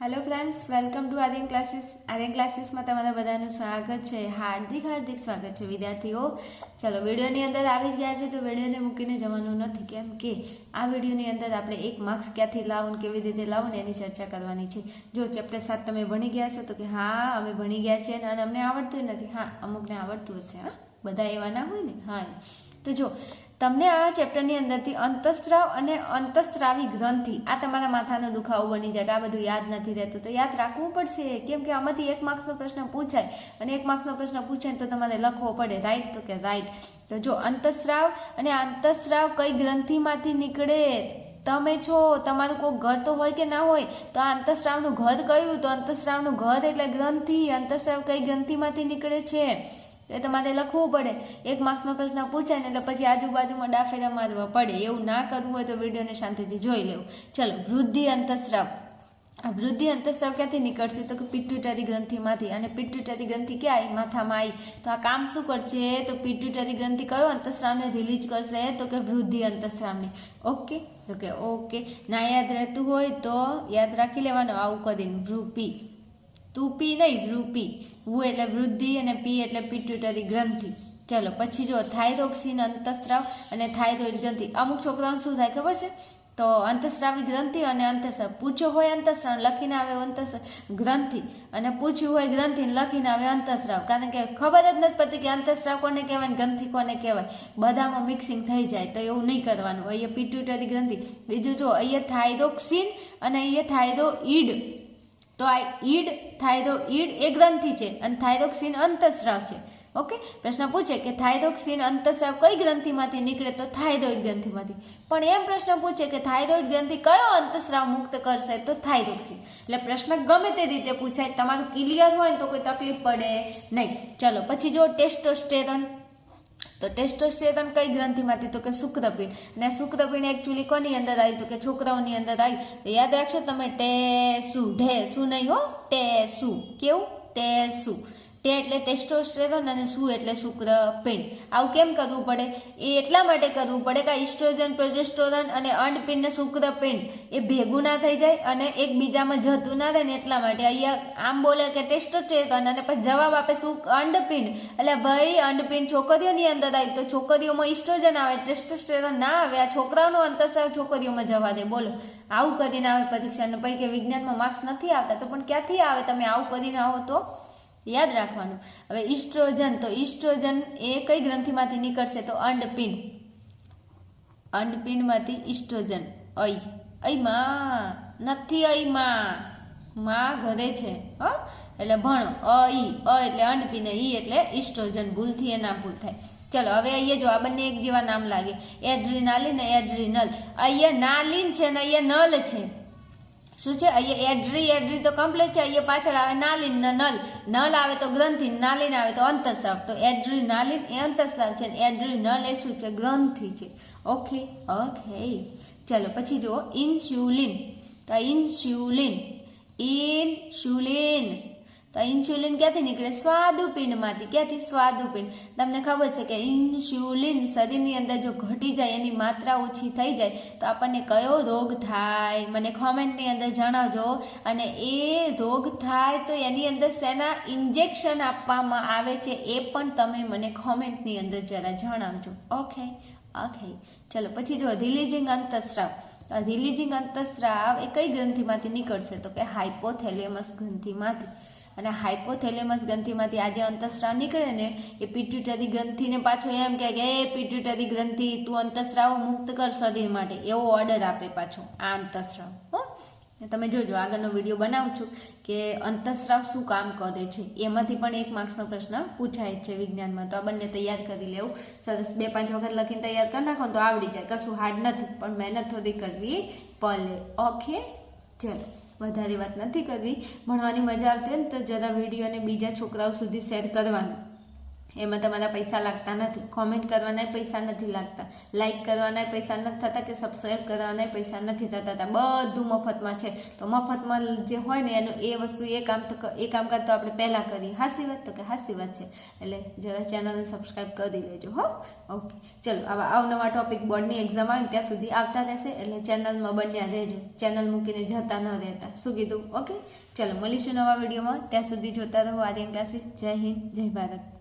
Hello friends welcome to Aryan classes Aryan ક્લાસીસમાં તમારા બધાનું સ્વાગત છે. હાર્દિક હાર્દિક સ્વાગત છે, વિદ્યાર્થીઓ. ચલો, વિડીયોની અંદર આવી જ ગયા છે, તો વિડીયોને મૂકીને જવાનું નથી. કેમ કે આ વિડીયોની અંદર આપણે એક માર્ક્સ ક્યાંથી લાવવું ને કેવી રીતે લાવવું ને એની ચર્ચા કરવાની છે. જો ચેપ્ટર સાત તમે ભણી ગયા છો, તો કે હા, અમે ભણી ગયા છીએ અને અમને આવડતું નથી. હા, અમુકને આવડતું હશે, હા? બધા એવા ના હોય ને? હા. તો જો તમને આ ચેપ્ટરની અંદરથી અંતસ્ત્રાવ અને અંતસ્ત્રાવી ગ્રંથિ, આ તમારા માથાનો દુખાવો બની જાય આ બધું યાદ નથી રહેતું, તો યાદ રાખવું પડશે. કેમ કે આમાંથી એક માર્ક્સનો પ્રશ્ન પૂછાય અને એક માર્ક્સનો પ્રશ્ન પૂછાય તો તમારે લખવો પડે રાઈટ તો કે રાઈટ તો જો અંતસ્ત્રાવ અને અંતસ્ત્રાવ કઈ ગ્રંથિમાંથી નીકળે? તમે છો, તમારું કોઈ ઘર તો હોય કે ના હોય? તો આ અંતસ્રાવનું ઘર કયું? તો અંતસ્રાવનું ઘર એટલે ગ્રંથિ. અંતસ્રાવ કઈ ગ્રંથિમાંથી નીકળે છે? એ તમારે લખવું પડે. એક માર્ક્સનો પ્રશ્ન પૂછાય ને એટલે પછી આજુબાજુમાં ડાફેરા મારવા પડે. એવું ના કરવું હોય તો વિડીયોને શાંતિથી જોઈ લેવું. ચલો, વૃદ્ધિ અંતસ્રાવ આ વૃદ્ધિ અંતસ્રાવ ક્યાંથી નીકળશે? તો કે પિટ્યુટરી ગ્રંથિમાંથી. અને પિટ્યુટરી ગ્રંથિ ક્યાં આવી માથામાં આવી તો આ કામ શું કરશે? તો પિટ્યુટરી ગ્રંથિ કયો અંતસ્રાવને રિલીઝ કરશે? તો કે વૃદ્ધિ અંતસ્રાવને ઓકે? તો કે ઓકે. ના યાદ રહેતું હોય તો યાદ રાખી લેવાનું. આવું કરીને વૃપી તું પી નહીં, રૂપી. વુ એટલે વૃદ્ધિ અને પી એટલે પિટ્યુટરી ગ્રંથિ. ચલો, પછી જો થાઇરોક્સિન અંતસ્રાવ અને થાઇરોઇડ ગ્રંથિ. અમુક છોકરાઓને શું થાય ખબર છે? તો અંતસ્રાવી ગ્રંથિ અને અંતસ્રાવ પૂછ્યો હોય અંતસ્રાવ લખીને આવે અંતસ ગ્રંથિ. અને પૂછ્યું હોય ગ્રંથિ લખીને આવે અંતસ્રાવ કારણ કે ખબર જ નથી પડતી કે અંતસ્રાવ કોને કહેવાય ગ્રંથિ કોને કહેવાય. બધામાં મિક્સિંગ થઈ જાય, તો એવું નહીં કરવાનું. અહીંયા પિટ્યુટરી ગ્રંથિ. બીજું જો અહીંયા થાઇરોક્સિન અને અહીંયા થાઇરોઇડ. તો આ ઈડ થાઇરોઇડ એ ગ્રંથિ છે અને થાઇરોક્સિન અંતસ્રાવ છે. ઓકે? પ્રશ્ન પૂછે કે થાઇરોક્સિન અંતસ્રાવ કઈ ગ્રંથિમાંથી નીકળે? તો થાઇરોઇડ ગ્રંથિમાંથી. પણ એમ પ્રશ્ન પૂછે કે થાઇરોઇડ ગ્રંથિ કયો અંતસ્રાવ મુક્ત કરશે? તો થાઇરોક્સિન એટલે પ્રશ્ન ગમે તે રીતે પૂછાય, તમારું ક્લિયર હોય ને તો કોઈ તકલીફ પડે નહીં. ચલો, પછી જો ટેસ્ટોસ્ટેરોન તો ટેસ્ટોસ્ટેરોન કઈ ગ્રંથિમાંથી? તો કે શુક્રપીંડ અને શુક્રપીંડ એકચ્યુઅલી કોની અંદર આવી? તો કે છોકરાઓની અંદર આવી. તો યાદ રાખશો તમે, ટેસુ. ઢે શું નહીં હો, ટેસુ. કેવું? ટેસુ. ટે એટલે ટેસ્ટોસ્ટેરોન અને સુ એટલે શુક્રપિંડ આવું કેમ કરવું પડે? એ એટલા માટે કરવું પડે કે ઇસ્ટ્રોજન પ્રોજેસ્ટોરન અને અંડપિંડ ને શુક્રપિંડ એ ભેગું ના થઈ જાય અને એકબીજામાં જતું ના રહે ને એટલા માટે અહીંયા આમ બોલે કે ટેસ્ટોસ્ટેરોન અને પછી જવાબ આપે શું? અંડપિંડ એટલે ભાઈ અંડપિંડ છોકરીઓની અંદર આવી. તો છોકરીઓમાં ઇસ્ટ્રોજન આવે ટેસ્ટોસ્ટેરોન ના આવે, આ છોકરાઓનો અંતસ્રાવ છોકરીઓમાં જવા દે. બોલો. આવું કરીને આવે પરીક્ષા પૈકી વિજ્ઞાનમાં માર્ક્સ નથી આવતા તો પણ ક્યાંથી આવે? તમે આવું કરીને આવો તો. યાદ રાખવાનું. હવે ઇસ્ટ્રોજન, તો ઇસ્ટ્રોજન એ કઈ ગ્રંથિમાંથી નીકળશે? તો અંડપિન. અંડપિનમાંથી ઇસ્ટ્રોજન. અઈ. માં નથી અઈ માં મા ઘરે છે, હ. એટલે ભણો, અ, ઈ. અ એટલે અંડપિન, ઈ એટલે ઇસ્ટ્રોજન. ભૂલથી એ નામ ભૂલ થાય. ચલો, હવે અહીંયા જો આ બંને એક જેવા નામ લાગે. Adrenaline, adrenal. અહીંયા નાલિન છે ને અહીંયા નલ છે. શું છે? અહીંયા એડ્રી એડ્રી તો કમ્પ્લીટ છે. અહીંયા પાછળ આવે નાલિન નલ. નલ આવે તો ગ્રંથિ નાલિન આવે તો અંતસ્રાવ. તો એડ્રી નાલિન એ અંતસ્રાવ છે એડ્રી નલ એ શું છે? ગ્રંથિ છે. Okay okay. ચલો, પછી જુઓ. ઇન્સ્યુલિન. તો ઇન્સ્યુલિન. ઇન્સ્યુલિન. તો ઇન્સ્યુલિન ક્યાંથી નીકળે? સ્વાદુપિંડમાંથી. ક્યાંથી સ્વાદુપિંડ? તમને ખબર છે કે ઇન્સ્યુલિન શરીરની અંદર જો ઘટી જાય, એની માત્રા ઓછી થઈ જાય, તો આપણને કયો રોગ થાય? મને કોમેન્ટની અંદર જણાવજો. અને એ રોગ થાય તો એની અંદર શેના ઇન્જેક્શન આપવામાં આવે છે, એ પણ તમે મને કોમેન્ટની અંદર જરા જણાવજો. ઓકે ઓકે ચલો, પછી જો રિલીઝિંગ અંતસ્રાવ રિલીઝિંગ અંતસ્રાવ એ કઈ ગ્રંથિમાંથી નીકળશે? તો કે હાઇપોથેલેમસ ગ્રંથિમાંથી. અને હાઇપોથેલેમસ ગ્રંથિમાંથી આજે અંતસ્રાવ નીકળે ને, એ પિટ્યુટરી ગ્રંથિને પાછો એમ કહે કે, એ પિટ્યુટરી ગ્રંથિ, તું અંતસ્રાવ મુક્ત કર શરીર માટે. એવો ઓર્ડર આપે પાછો આ અંતસ્રાવ હો? તમે જોજો, આગળનો વીડિયો બનાવું છું કે અંતસ્રાવ શું કામ કરે છે. એમાંથી પણ એક માર્ક્સનો પ્રશ્ન પૂછાય છે વિજ્ઞાનમાં. તો આ બંને તૈયાર કરી લેવું. સરસ, બે પાંચ વખત લખીને તૈયાર કરી નાખો તો આવડી જાય. કશું હાર્ડ નથી, પણ મહેનત થોડી કરવી પડે. ઓકે ચલો. વધારે વાત નથી કરવી. ભણવાની મજા આવતી હોય ને તો જરા વિડીયોને બીજા છોકરાઓ સુધી શેર કરવાનું. એમાં તમારા પૈસા લાગતા નથી. કોમેન્ટ કરવાના પૈસા નથી લાગતા. લાઇક કરવાના પૈસા નથી થતા કે સબસ્ક્રાઈબ કરવાના પૈસા નથી થતા. બધું મફતમાં છે. તો મફતમાં જે હોય ને એનું એ વસ્તુ એ કામ તો એ કામકાજ તો આપણે પહેલાં કરીએ. હાસી વાત તો કે હાસી વાત છે. એટલે જરા ચેનલને સબસ્ક્રાઈબ કરી લેજો હો. ઓકે ચલો, આવા અવનવા ટોપિક બોર્ડની એક્ઝામ આવે ત્યાં સુધી આવતા રહેશે. એટલે ચેનલમાં બન્યા રહેજો. ચેનલ મૂકીને જતા ન રહેતા. શું કીધું? ઓકે ચલો, મળીશું નવા વિડીયોમાં ત્યાં સુધી જોતા રહો. આર્યન ક્લાસીસ જય હિન્દ. જય ભારત.